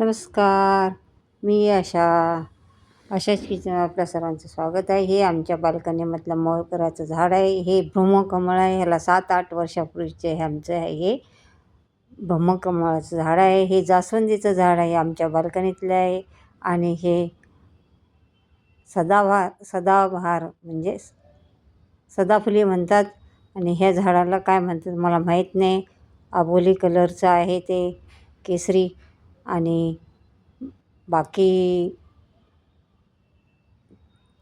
नमस्कार मी आशा. आशाच किचन आपल्या सर्वांचं स्वागत आहे. हे आमच्या बाल्कनीमधलं मोगऱ्याचं झाड आहे. हे ब्रह्मकमळ आहे. ह्याला सात आठ वर्षापूर्वीचे हे आमचं आहे. हे ब्रह्मकमळाचं झाड आहे. हे जास्वंदीचं झाड आहे. आमच्या बाल्कनीतलं आहे. आणि हे सदाभार सदाबहार म्हणजे सदाफुली म्हणतात. आणि ह्या झाडाला काय म्हणतात मला माहीत नाही. आबोली कलरचं आहे ते. केसरी आणि बाकी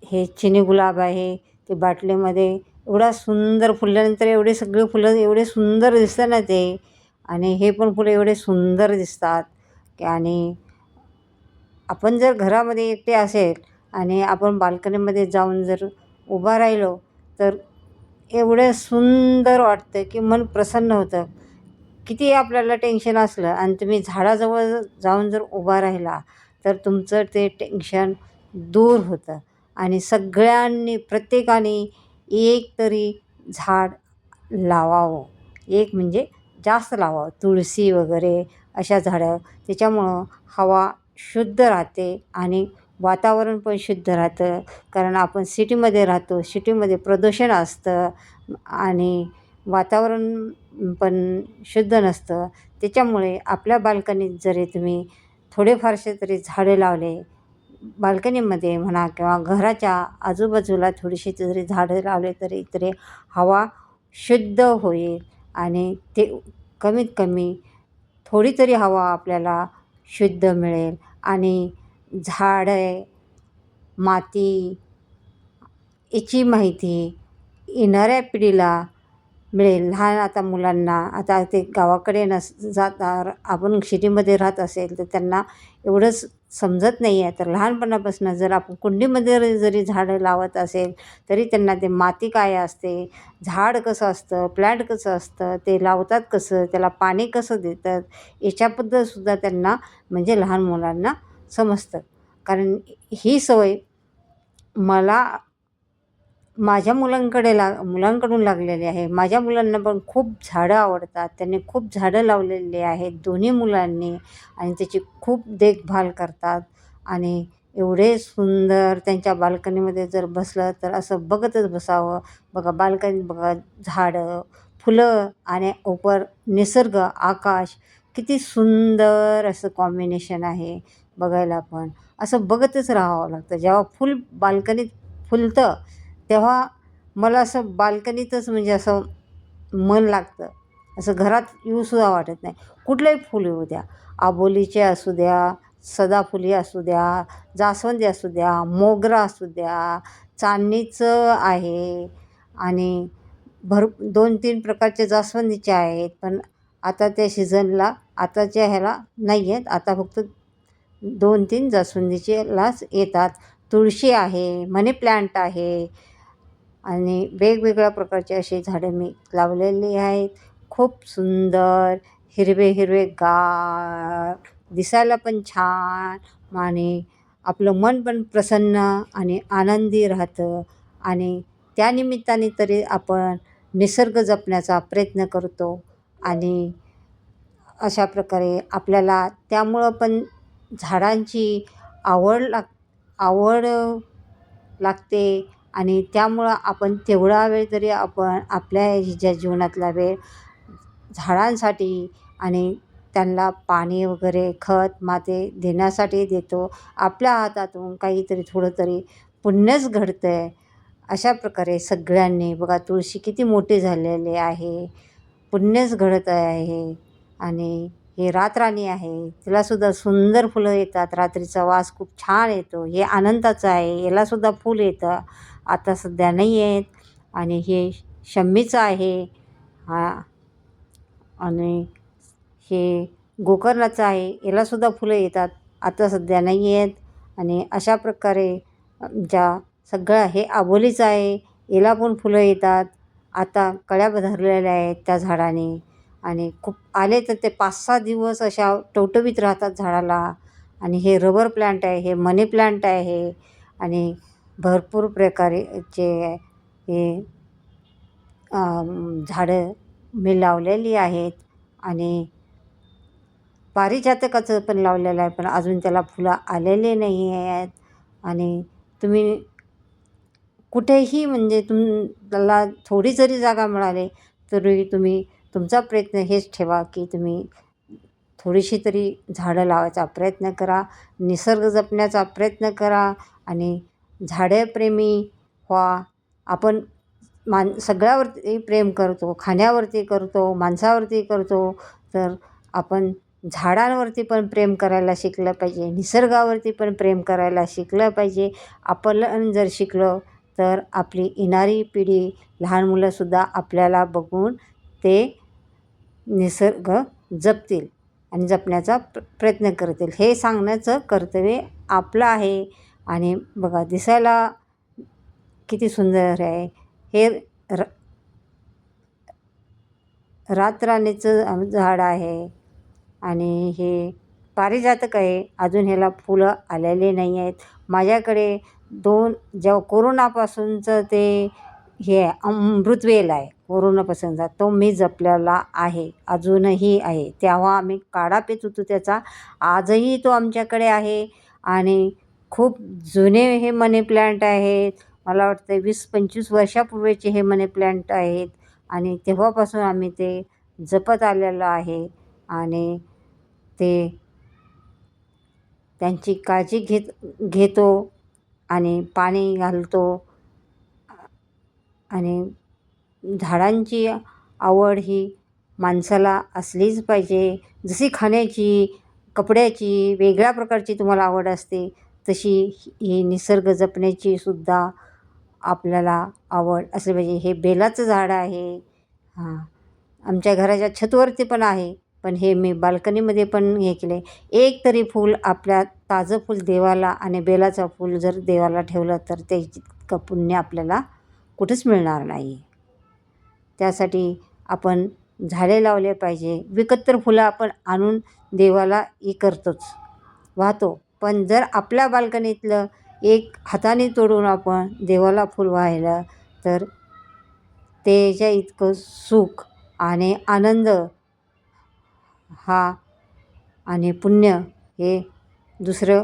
हे चिनी गुलाब आहे ते बाटलीमध्ये एवढा सुंदर फुलल्यानंतर एवढे सगळे फुलं एवढे सुंदर दिसतं ना ते. आणि हे पण फुलं एवढे सुंदर दिसतात. की आणि आपण जर घरामध्ये एकटे असेल आणि आपण बाल्कनीमध्ये जाऊन जर उभा राहिलो तर एवढं सुंदर वाटतं की मन प्रसन्न होतं. किती आपल्याला टेन्शन असलं आणि तुम्ही झाडाजवळ जाऊन जर उभा राहिला तर तुमचं ते टेन्शन दूर होतं. आणि सगळ्यांनी प्रत्येकाने एक तरी झाड लावावं. एक म्हणजे जास्त लावावं. तुळशी वगैरे अशा झाडं. त्याच्यामुळं हवा शुद्ध राहते आणि वातावरण पण शुद्ध राहतं. कारण आपण सिटीमध्ये राहतो. सिटीमध्ये प्रदूषण असतं आणि वातावरण पण शुद्ध नसतं. त्याच्यामुळे आपल्या बाल्कनीत जरी तुम्ही थोडेफारसे तरी झाडे लावले बाल्कनीमध्ये म्हणा किंवा घराच्या आजूबाजूला थोडीशी जरी झाडं लावले तरी तरी हवा शुद्ध होईल आणि ते कमीत कमी थोडी तरी हवा आपल्याला शुद्ध मिळेल. आणि झाडे माती याची माहिती येणाऱ्या पिढीला मिळेल. लहान आता मुलांना आता ते गावाकडे नस जाता आपण सिटीमध्ये राहत असेल तर त्यांना एवढंच समजत नाही आहे तर लहानपणापासून जर आपण कुंडीमध्ये जरी झाडं लावत असेल तरी त्यांना ते माती काय असते? झाड कसं असतं? प्लॅन्ट कसं असतं? ते लावतात कसं? त्याला पाणी कसं देतात? याच्याबद्दलसुद्धा त्यांना म्हणजे लहान मुलांना समजतं. कारण ही सवय मला माझ्या मुलांकडे ला मुलांकडून लागलेली आहे. माझ्या मुलांना पण खूप झाडं आवडतात. त्यांनी खूप झाडं लावलेली आहेत दोन्ही मुलांनी आणि त्याची खूप देखभाल करतात. आणि एवढे सुंदर त्यांच्या बाल्कनीमध्ये जर बसलं तर असं बघतच बसावं. बघा बाल्कनीत बघा झाडं फुलं आणि उपर निसर्ग आकाश. किती सुंदर असं कॉम्बिनेशन आहे बघायला पण. असं बघतच राहावं लागतं. जेव्हा फुल बाल्कनीत फुलतं तेव्हा मला असं बाल्कनीतच म्हणजे असं मन लागतं. असं घरात येऊसुद्धा वाटत नाही. कुठलंही फूल येऊ द्या. आबोलीचे असू द्या सदाफुली असू द्या जास्वंदी असू द्या मोगरा असू द्या चांदणीचं आहे आणि भर दोन तीन प्रकारचे जास्वंदीचे आहेत. पण आता त्या सीझनला आताच्या ह्याला नाही आहेत. आता फक्त दोन तीन जास्वंदीचे लाच येतात. तुळशी आहे मनी प्लॅन्ट आहे आणि वेगवेगळ्या प्रकारचे असे झाडं मी लावलेली आहेत. खूप सुंदर हिरवे हिरवे गार दिसायला पण छान आणि आपलं मन पण प्रसन्न आणि आनंदी राहतं. आणि त्यानिमित्ताने तरी आपण निसर्ग जपण्याचा प्रयत्न करतो आणि अशा प्रकारे आपल्याला त्यामुळं पण झाडांची आवड लाग आवड लागते आणि त्यामुळं आपण तेवढा वेळ तरी आपण आपल्या ह्याच्या जीवनातला वेळ झाडांसाठी आणि त्यांना पाणी वगैरे खत माते देण्यासाठी देतो आपल्या हातातून काहीतरी थोडं तरी पुण्यच घडतं आहे अशा प्रकारे सगळ्यांनी बघा तुळशी किती मोठी झालेली आहे. पुण्यच घडत आहे आणि हे रातराणी आहे. तिलासुद्धा सुंदर फुलं येतात. रात्रीचा वास खूप छान येतो. हे अनंताचं आहे. यालासुद्धा फुल येतं. आता सध्या नाही आहेत आणि हे शम्मीचं आहे. हा. आणि हे गोकर्णाचं आहे. यालासुद्धा फुलं येतात. आता सध्या नाही आहेत आणि अशा प्रकारे ज्या सगळं हे आबोलीचं आहे. याला पण फुलं येतात. आता कळ्या धरलेल्या आहेत त्या झाडाने. आणि खूप आले तर ते पाच सहा दिवस अशा टवटवीत राहतात झाडाला. आणि हे रबर प्लांट आहे हे मनी प्लांट आहे आणि भरपूर प्रकारेचे हे झाडं मी लावलेली आहेत. आणि पारिजातकाचं पण लावलेलं आहे पण अजून त्याला फुलं आलेले नाही आहेत. आणि तुम्ही कुठेही म्हणजे तुम त्याला थोडी जरी जागा मिळाली तरी तुम्ही तुमचा प्रयत्न हेच ठेवा की तुम्ही थोडीशी तरी झाडं लावायचा प्रयत्न करा निसर्ग जपण्याचा प्रयत्न करा आणि झाडेप्रेमी व्हा. आपण मान सगळ्यावरती प्रेम करतो खाण्यावरती करतो माणसावरती करतो तर आपण झाडांवरती पण प्रेम करायला शिकलं पाहिजे निसर्गावरती पण प्रेम करायला शिकलं पाहिजे. आपण जर शिकलं तर आपली येणारी पिढी लहान मुलंसुद्धा आपल्याला बघून ते निसर्ग जपतील आणि जपण्याचा प्र प्रयत्न करतील. हे सांगण्याचं कर्तव्य आपलं आहे. आणि बघा दिसायला किती सुंदर आहे. हे र रातराणीचं झाड आहे. आणि हे पारिजातक आहे. अजून ह्याला फुलं आलेले नाही आहेत. माझ्याकडे दोन जेव्हा कोरोनापासूनचं ते हे अमृतवेल आहे. कोरोनापासूनचा तो मी जपलेला आहे अजूनही आहे. तेव्हा आम्ही काढा पित होतो त्याचा. आजही तो आमच्याकडे आहे आणि खूप जुने हे मनी प्लॅन्ट आहेत. मला वाटतं वीस पंचवीस वर्षापूर्वीचे हे मनी प्लॅन्ट आहेत आणि तेव्हापासून आम्ही ते जपत आलेलो आहे आणि ते त्यांची काळजी घेत घेतो आणि पाणी घालतो आणि झाडांची आवड ही माणसाला असलीच पाहिजे. जशी खाण्याची कपड्याची वेगळ्या प्रकारची तुम्हाला आवड असते तशी ही निसर्ग जपण्याची सुद्धा आपल्याला आवड असली पाहिजे. हे बेलाचं झाड आहे. हां. आमच्या घराच्या छतवरती पण आहे पण हे मी बाल्कनीमध्ये पण हे केले. एक तरी फूल आपल्या ताजं फूल देवाला आणि बेलाचं फूल जर देवाला ठेवलं तर ते जितकं पुण्य आपल्याला कुठंच मिळणार नाही. त्यासाठी आपण झाडे लावले पाहिजे. विकत तर फुलं आपण आणून देवाला हे करतोच. वाहतो. पण जर आपल्या बाल्कनीतलं एक हाताने तोडून आपण देवाला फूल वाहिलं तर त्याच्या इतकं सुख आणि आनंद हा आणि पुण्य हे दुसरं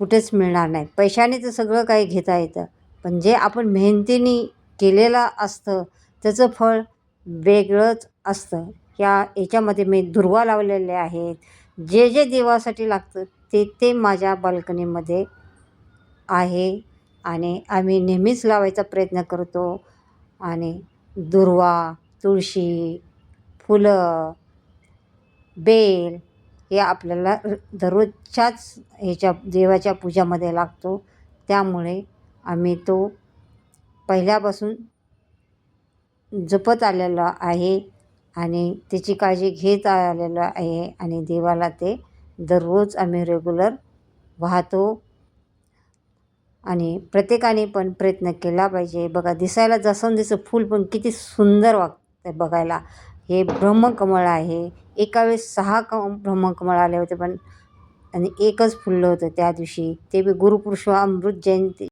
कुठेच मिळणार नाही. पैशाने तर सगळं काही घेता येतं. पण जे आपण मेहनतीने केलेलं असतं. त्याचं फळ वेगळंच असतं. या याच्यामध्ये मी दुर्वा लावलेले आहेत. जे जे देवासाठी लागतं ते ते माझ्या बाल्कनीमध्ये आहे आणि आम्ही नेहमीच लावायचा प्रयत्न करतो. आणि दुर्वा तुळशी फुलं बेल हे आपल्याला दररोजच्याच ह्याच्या देवाच्या पूजामध्ये लागतो. त्यामुळे आम्ही तो पहिल्यापासून जपत आलेलं आहे आणि त्याची काळजी घेत आलेलं आहे आणि देवाला ते दररोज आम्ही रेग्युलर वाहतो. आणि प्रत्येकाने पण प्रयत्न केला पाहिजे. बघा दिसायला जसं फूल पण किती सुंदर वागतं बघायला. हे ब्रह्मकमळ आहे. एका वेळेस सहा क ब्रह्मकमळ आले होते पण आणि एकच फुललं होतं त्या दिवशी. ते बी गुरुपुरुष अमृत जयंती